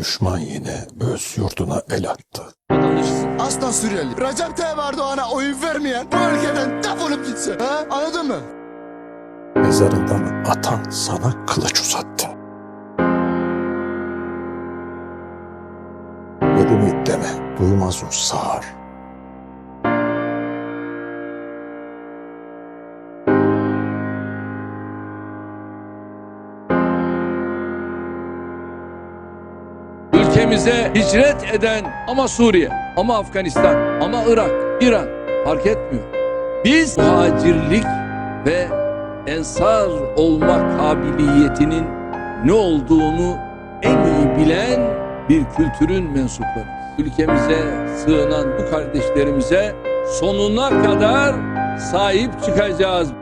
Düşman yine öz yurduna el attı. Aslan Suriyeli. Recep Tayyip Erdoğan'a oyun vermeyen bu ülkeden defolup gitsin. Ha? Anladın mı? Mezarından atan sana kılıç uzattı. Ölümü deme, duymaz o sağır. Ülkemize hicret eden ama Suriye, ama Afganistan, ama Irak, İran fark etmiyor. Biz muhacirlik ve ensar olma kabiliyetinin ne olduğunu en iyi bilen bir kültürün mensupları. Ülkemize sığınan bu kardeşlerimize sonuna kadar sahip çıkacağız.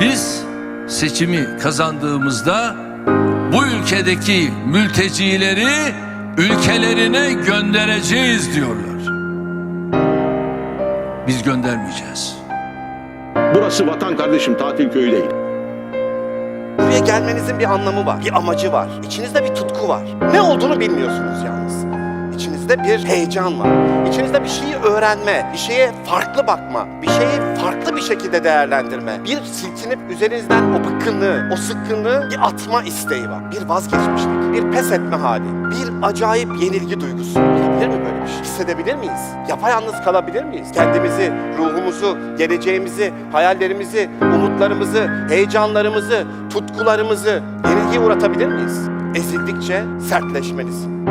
Biz seçimi kazandığımızda bu ülkedeki mültecileri ülkelerine göndereceğiz diyorlar. Biz göndermeyeceğiz. Burası vatan kardeşim tatil köyü değil. Buraya gelmenizin bir anlamı var, bir amacı var. İçinizde bir tutku var. Ne olduğunu bilmiyorsunuz yalnız. İçinizde bir heyecan var. İçinizde bir şeyi öğrenme, bir şeye farklı bakma, bir bir şekilde değerlendirme. Bir silkinip üzerinizden o bıkkınlığı, o sıkkınlığı bir atma isteği var. Bir vazgeçmişlik, bir pes etme hali, bir acayip yenilgi duygusu. Olabilir mi böyle bir şey? Hissedebilir miyiz? Yapayalnız kalabilir miyiz? Kendimizi, ruhumuzu, geleceğimizi, hayallerimizi, umutlarımızı, heyecanlarımızı, tutkularımızı yenilgiye uğratabilir miyiz? Ezildikçe sertleşmelisin.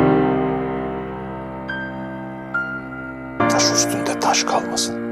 Taş üstünde taş kalmasın.